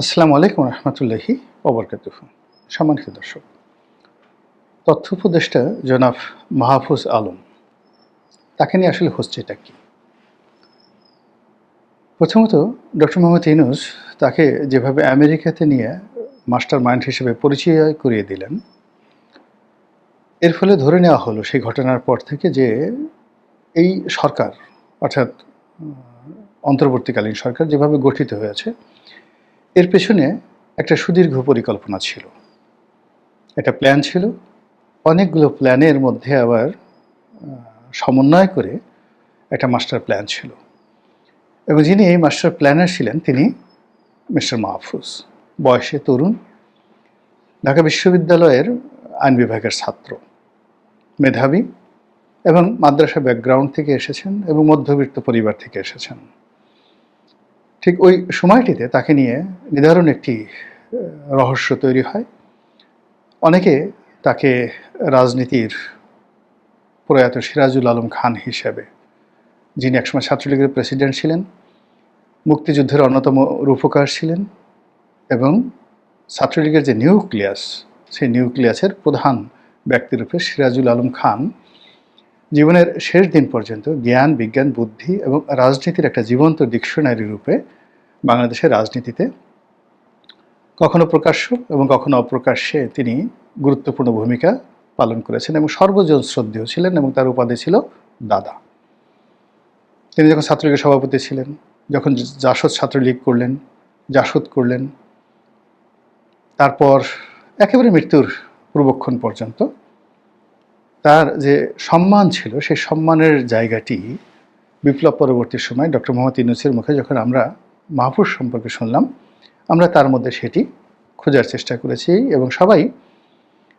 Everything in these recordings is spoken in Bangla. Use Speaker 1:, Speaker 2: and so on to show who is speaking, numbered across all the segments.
Speaker 1: আসসালামু আলাইকুম রহমতুল্লাহি ওবরকাতুহ। সম্মানিত দর্শক, তথ্য উপদেষ্টা জনাব মাহফুজ আলম, তাকে নিয়ে আসলে হচ্ছে এটা কি? প্রথমত, ডক্টর মোহাম্মদ ইনুস তাকে যেভাবে আমেরিকাতে নিয়ে মাস্টার মাইন্ড হিসেবে পরিচয় করিয়ে দিলেন, এর ফলে ধরে নেওয়া হলো সেই ঘটনার পর থেকে যে এই সরকার, অর্থাৎ অন্তর্বর্তীকালীন সরকার যেভাবে গঠিত হয়েছে এর পেছনে একটা সুদীর্ঘ পরিকল্পনা ছিল। একটা প্ল্যান ছিল। অনেকগুলো প্ল্যানের মধ্যে আবার সমন্বয় করে একটা মাস্টার প্ল্যান ছিল। এবং যিনি এই মাস্টার প্ল্যানার ছিলেন তিনি মিস্টার মাহফুজ। বয়সে তরুণ। ঢাকা বিশ্ববিদ্যালয়ের আইন বিভাগের ছাত্র। মেধাবী এবং মাদ্রাসা ব্যাকগ্রাউন্ড থেকে এসেছেন এবং মধ্যবিত্ত পরিবার থেকে এসেছেন। ঠিক ওই সময়টিতে তাকে নিয়ে নিদারুণ একটি রহস্য তৈরি হয়। অনেকে তাকে রাজনীতির প্রয়াত সিরাজুল আলম খান হিসেবে, যিনি একসময় ছাত্রলীগের প্রেসিডেন্ট ছিলেন, মুক্তিযুদ্ধের অন্যতম রূপকার ছিলেন এবং ছাত্রলীগের যে নিউক্লিয়াস, সেই নিউক্লিয়াসের প্রধান ব্যক্তিরূপে সিরাজুল আলম খান জীবনের শেষ দিন পর্যন্ত জ্ঞান, বিজ্ঞান, বুদ্ধি এবং রাজনীতির একটা জীবন্ত ডিকশনারি রূপে বাংলাদেশের রাজনীতিতে কখনো প্রকাশ্য এবং কখনো অপ্রকাশ্যে তিনি গুরুত্বপূর্ণ ভূমিকা পালন করেছেন এবং সর্বজন শ্রদ্ধেয় ছিলেন এবং তার উপাধি ছিল দাদা। তিনি যখন ছাত্রলীগের সভাপতি ছিলেন, যখন জাসদ ছাত্রলীগ করলেন, জাসদ করলেন, তারপর একেবারে মৃত্যুর পূর্বক্ষণ পর্যন্ত তার যে সম্মান ছিল, সেই সম্মানের জায়গাটি বিপ্লব পরবর্তী সময় ডক্টর মোহাম্মদ ইউনুসের মুখে যখন আমরা মাহফুজ সম্পর্কে শুনলাম। আমরা তার মধ্যে সেটি খোঁজার চেষ্টা করেছি এবং সবাই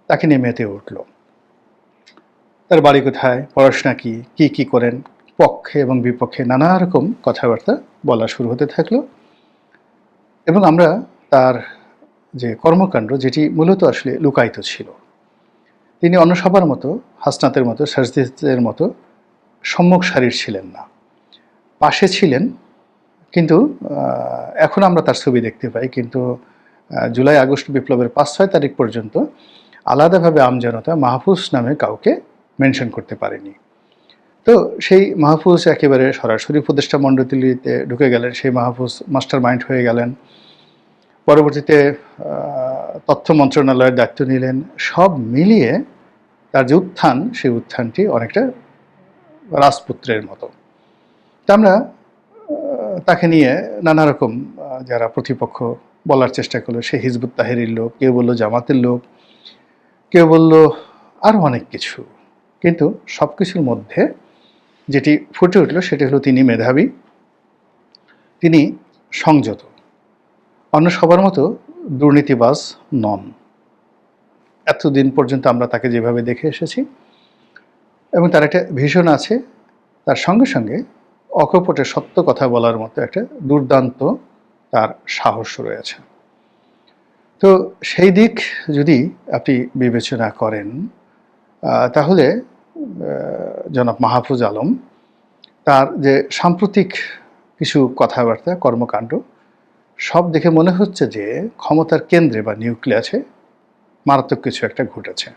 Speaker 1: তাকে নিয়ে মেতে উঠল। তার বাড়ি কোথায়? পড়াশোনা কি? কি কি করেন? পক্ষে এবং বিপক্ষে নানা রকম কথাবার্তা বলা শুরু হতে থাকল এবং আমরা তার যে কর্মকাণ্ড, যেটি মূলত আসলে লুকায়িত ছিল, তিনি অন্য সবার মতো, হাসনাতের মতো, সাজদিদের মতো সম্মুখ সারির ছিলেন না। পাশে ছিলেন কিন্তু এখন আমরা তার ছবি দেখতে পাই। কিন্তু জুলাই, আগস্ট বিপ্লবের পাঁচ, ছয় তারিখ পর্যন্ত আলাদাভাবে আমজনতা মাহফুজ নামে কাউকে মেনশন করতে পারেনি। তো সেই মাহফুজ একেবারে সরাসরি উপদেষ্টা মণ্ডলীতে ঢুকে গেলেন, সেই মাহফুজ মাস্টার মাইন্ড হয়ে গেলেন। পরবর্তীতে তথ্য মন্ত্রণালয়ের দায়িত্ব নিলেন। সব মিলিয়ে তার যে উত্থান, সেই উত্থানটি অনেকটা রাজপুত্রের মতো। তা আমরা তাকে নিয়ে নানা রকম যারা প্রতিপক্ষ বলার চেষ্টা করল, সে হিজবুত তাহেরির লোক, কেউ বলল জামাতের লোক, কেউ বলল আরও অনেক কিছু। কিন্তু সব কিছুর মধ্যে যেটি ফুটে উঠল সেটি হলো তিনি মেধাবী, তিনি সংযত, অন্য সবার মতো দুর্নীতিবাজ নন। এতদিন পর্যন্ত আমরা তাকে যেভাবে দেখে এসেছি, এবং তার একটা ভীষণ আছে, তার সঙ্গে সঙ্গে অকপটে সত্য কথা বলার মতো একটা দুর্দান্ত তার সাহস রয়েছে। তো সেই দিক যদি আপনি বিবেচনা করেন তাহলে জনাব মাহফুজ আলম তার যে সাম্প্রতিক কিছু কথাবার্তা, কর্মকাণ্ড, সব দেখে মনে হচ্ছে যে ক্ষমতার কেন্দ্রে বা নিউক্লিয়াসে মারাত্মক কিছু একটা ঘটেছে।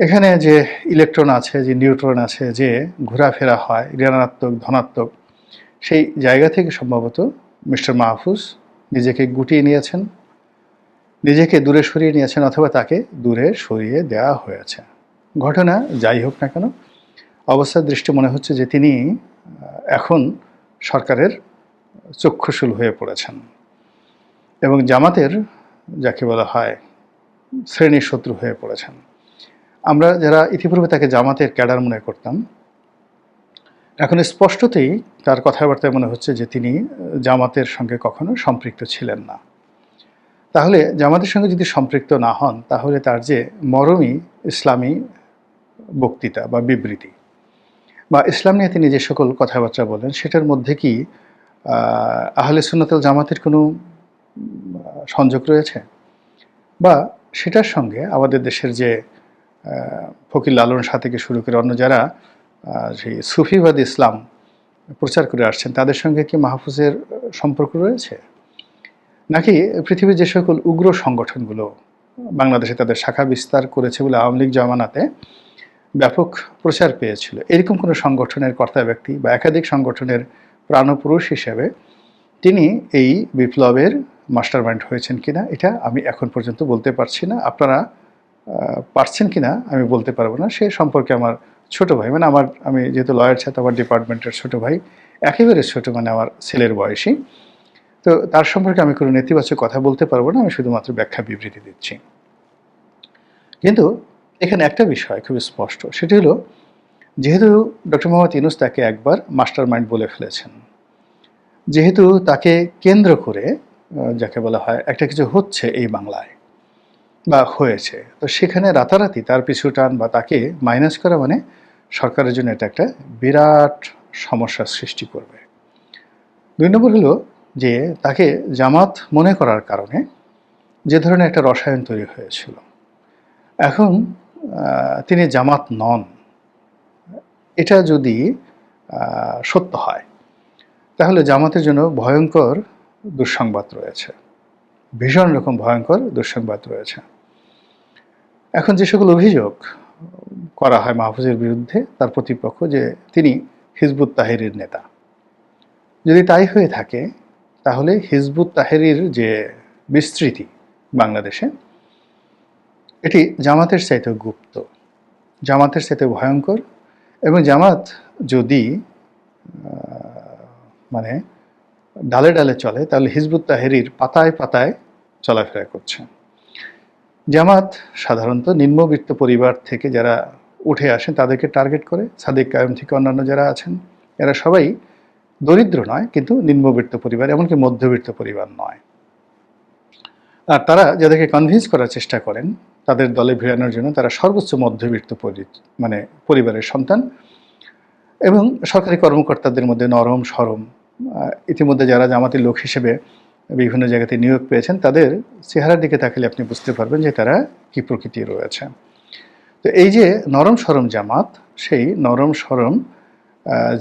Speaker 1: এখানে যে ইলেকট্রন আছে, যে নিউট্রন আছে, যে ঘোরাফেরা হয়, ঋণাত্মক, ধনাত্মক, সেই জায়গা থেকে সম্ভবত মিস্টার মাহফুজ নিজেকে গুটিয়ে নিয়েছেন, নিজেকে দূরে সরিয়ে নিয়েছেন অথবা তাকে দূরে সরিয়ে দেওয়া হয়েছে। ঘটনা যাই হোক না কেন, অবস্থার দৃষ্টি মনে হচ্ছে যে তিনি এখন সরকারের চক্ষুশূল হয়ে পড়েছেন এবং জামাতের, যাকে বলা হয় শ্রেণির শত্রু হয়ে পড়েছেন। আমরা যারা ইতিপূর্বে তাকে জামাতের ক্যাডার মনে করতাম এখন স্পষ্টতই তার কথাবার্তায় মনে হচ্ছে যে তিনি জামাতের সঙ্গে কখনো সম্পৃক্ত ছিলেন না। তাহলে জামাতের সঙ্গে যদি সম্পৃক্ত না হন তাহলে তার যে মরমী ইসলামী বক্তৃতা বা বিবৃতি বা ইসলাম নিয়ে তিনি যে সকল কথাবার্তা বলেন সেটার মধ্যে কি আহ, আহলে সুন্নতল জামাতের কোনো সংযোগ রয়েছে? বা সেটার সঙ্গে আমাদের দেশের যে ফকির লালন শাহ থেকে শুরু করে অন্য যারা সেই সুফিবাদ ইসলাম প্রচার করে আসছেন, তাদের সঙ্গে কি মাহফুজের সম্পর্ক রয়েছে? নাকি পৃথিবীর যে সকল উগ্র সংগঠনগুলো বাংলাদেশে তাদের শাখা বিস্তার করেছে বলে আওয়ামী লীগ জমানাতে ব্যাপক প্রচার পেয়েছিল, এরকম কোনো সংগঠনের কর্তা ব্যক্তি বা একাধিক সংগঠনের প্রাণপুরুষ হিসেবে তিনি এই বিপ্লবের মাস্টারমাইন্ড হয়েছেন কিনা, এটা আমি এখন পর্যন্ত বলতে পারছি না। আপনারা পারছেন কিনা আমি বলতে পারব না। সে সম্পর্কে আমার ছোট ভাই মানে আমার, আমি যেহেতু লয়ার ছাত্র আমার ডিপার্টমেন্টের ছোট ভাই, একেবারে ছোট মানে আমার ছেলের বয়সী। তো তার সম্পর্কে আমি কোনো নেতিবাচক কথা বলতে পারব না, আমি শুধুমাত্র ব্যাখ্যা বিবৃতি দিচ্ছি। কিন্তু এখানে একটা বিষয় খুব স্পষ্ট, সেটি হলো, যেহেতু ডক্টর মোহাম্মদ ইউনুস তাকে একবার মাস্টার মাইন্ড বলে ফেলেছেন, যেহেতু তাকে কেন্দ্র করে যাকে বলা হয়, একটা কিছু হচ্ছে এই বাংলায় বা হয়েছে। তো সেখানে রাতারাতি তার পিছু টান বা তাকে মাইনাস করা মানে সরকারের জন্য এটা একটা বিরাট সমস্যার সৃষ্টি করবে। দুই নম্বর হলো যে তাকে জামাত মনে করার কারণে যে ধরনের একটা রসায়ন তৈরি হয়েছিল। এখন তিনি জামাত নন। এটা যদি সত্য হয়, তাহলে জামাতের জন্য ভয়ঙ্কর দুঃসংবাদ রয়েছে। ভীষণ রকম ভয়ঙ্কর দুঃসংবাদ রয়েছে। এখন যে সকল অভিযোগ করা হয় মাহফুজের বিরুদ্ধে, তার প্রতিপক্ষ যে তিনি হিজবুত তাহেরির নেতা। যদি তাই হয়ে থাকে, তাহলে হিজবুত তাহেরির যে বিস্তৃতি বাংলাদেশে, এটি জামাতের চাইতে গুপ্ত, জামাতের চাইতে ভয়ঙ্কর এবং জামাত যদি মানে ডালে ডালে চলে, তাহলে হিজবুত তাহেরির পাতায় পাতায় চলাফেরা করছে। জামাত সাধারণত নিম্নবিত্ত পরিবার থেকে যারা উঠে আসেন, তাদেরকে টার্গেট করে। সাদিক কায়ম থেকে অন্যান্য যারা আছেন, এরা সবাই দরিদ্র নয়, কিন্তু নিম্নবিত্ত পরিবার, এমনকি মধ্যবিত্ত পরিবার নয়। আর তারা যাদেরকে কনভিন্স করার চেষ্টা করেন, তাদের দলে ভিড়ানোর জন্য তারা সর্বোচ্চ মধ্যবিত্ত মানে পরিবারের সন্তান এবং সরকারি কর্মকর্তাদের মধ্যে নরম, সরম ইতিমধ্যে যারা জামাতের লোক হিসেবে বিভিন্ন জায়গাতে নিয়োগ পেয়েছেন, তাদের চেহারার দিকে তাকালে আপনি বুঝতে পারবেন যে তারা কি প্রকৃতি রয়েছে। তো এই যে নরম সরম জামাত, সেই নরম সরম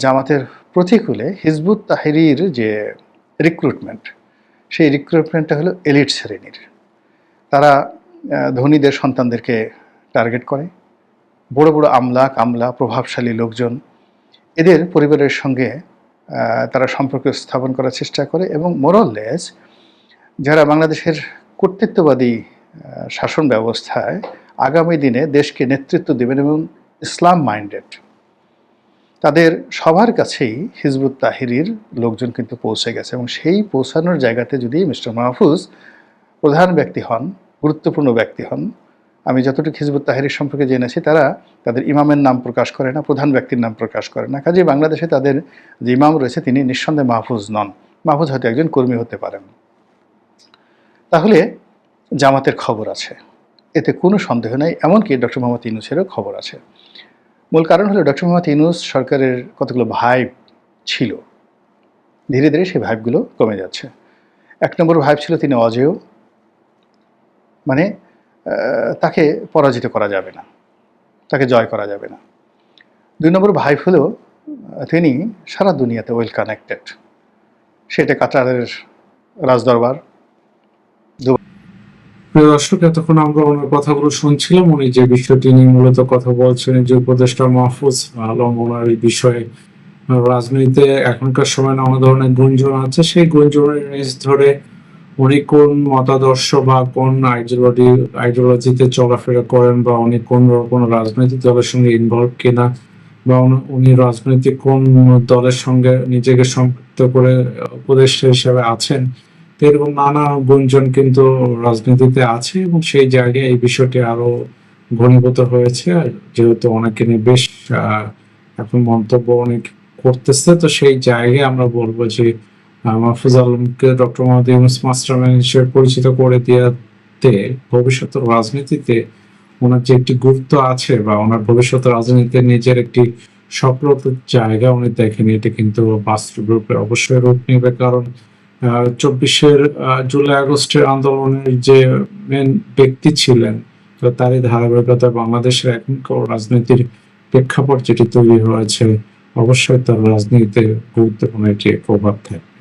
Speaker 1: জামাতের প্রতিকূলে হিজবুত তাহিরির যে রিক্রুটমেন্ট সেই রিক্রুটমেন্টটা হলো এলিট শ্রেণির। তারা ধনীদের সন্তানদেরকে টার্গেট করে। বড় বড় আমলা কামলা প্রভাবশালী লোকজন, এদের পরিবারের সঙ্গে তারা সম্পর্ক স্থাপন করার চেষ্টা করে এবং মোরললেস যারা বাংলাদেশের কর্তৃত্ববাদী শাসন ব্যবস্থায় আগামী দিনে দেশকে নেতৃত্ব দেবেন এবং ইসলাম মাইন্ডেড তাদের সবার কাছেই হিজবুত তাহিরির লোকজন কিন্তু পৌঁছে গেছে এবং সেই পৌঁছানোর জায়গাতে যদি মিস্টার মাহফুজ প্রধান ব্যক্তি হন, গুরুত্বপূর্ণ ব্যক্তি হন আমি যতটুকু হিজবুত তাহিরির সম্পর্কে জেনেছি তারা তাদের ইমামের নাম প্রকাশ করে না, প্রধান ব্যক্তির নাম প্রকাশ করে না। কাজে বাংলাদেশে তাদের যে ইমাম রয়েছে, তিনি নিঃসন্দেহে মাহফুজ নন। মাহফুজ হয়তো একজন কর্মী হতে পারেন। তাহলে জামাতের খবর আছে। এতে কোনো সন্দেহ নেই, এমনকি ডক্টর মোহাম্মদ ইনুসেরও খবর আছে। মূল কারণ হলো ডক্টর মোহাম্মদ ইনুস সরকারের কতগুলো ভাইব ছিল। ধীরে ধীরে সেই ভাইবগুলো কমে যাচ্ছে। এক নম্বর ভাইব ছিল তিনি অজেয়। মানে তাকে পরাজিত করা যাবে না তাকে জয় করা যাবে না। দুই নম্বর ভাইব হলো আহ, তিনি সারা দুনিয়াতে ওয়েল কানেক্টেড সেটা কাতারের রাজদরবার।
Speaker 2: প্রিয় দর্শক এতক্ষণ আমরা ওনার কথাগুলো শুনছিলাম। উনি যে বিষয়টি নিয়ে মূলত কথা বলছেন যে উপদেষ্টা মাহফুজ আলম ওনার এই বিষয়ে রাজনীতিতে এখনকার সময় নানা ধরনের গুঞ্জন আছে। সেই গুঞ্জনের রেস ধরে উনি কোন মতাদর্শ বা কোন আইডিওলজি আইডিওলজিতে চলাফেরা করেন বা উনি কোন কোন রাজনৈতিক দলের সঙ্গে ইনভলভ কিনা বা উনি- রাজনৈতিক কোন দলের সঙ্গে নিজেকে সম্পৃক্ত করে উপদেষ্টা হিসেবে আছেন, এরকম নানা গুঞ্জন কিন্তু রাজনীতিতে আছে এবং সেই জায়গায় এই বিষয়টি আরও ঘনীভূত হয়েছে। যেহেতু অনেকে নিয়ে বেশ এখন মন্তব্য অনেক করতেছে, তো সেই জায়গায় আমরা বলব যে মাহফুজ আলমকে ডক্টর ইউনুস মাস্টারম্যান হিসেবে পরিচিত করে দেওয়াতে ভবিষ্যতের রাজনীতিতে ওনার যে একটি গুরুত্ব আছে বা ওনার ভবিষ্যৎ রাজনীতিতে নিজের একটি সফলতার জায়গা উনি দেখেন, এটা কিন্তু বাস্তব রূপে অবশ্যই রূপ নেবে। কারণ চব্বিশের জুলাই আগস্টের আন্দোলনের যে মেন ব্যক্তি ছিলেন, তো তারই ধারাবাহিকতা বাংলাদেশের এখনকার রাজনীতির প্রেক্ষাপট যেটি তৈরি হয়েছে, অবশ্যই তার রাজনীতিতে গুরুত্বপূর্ণ একটি প্রভাব থাকে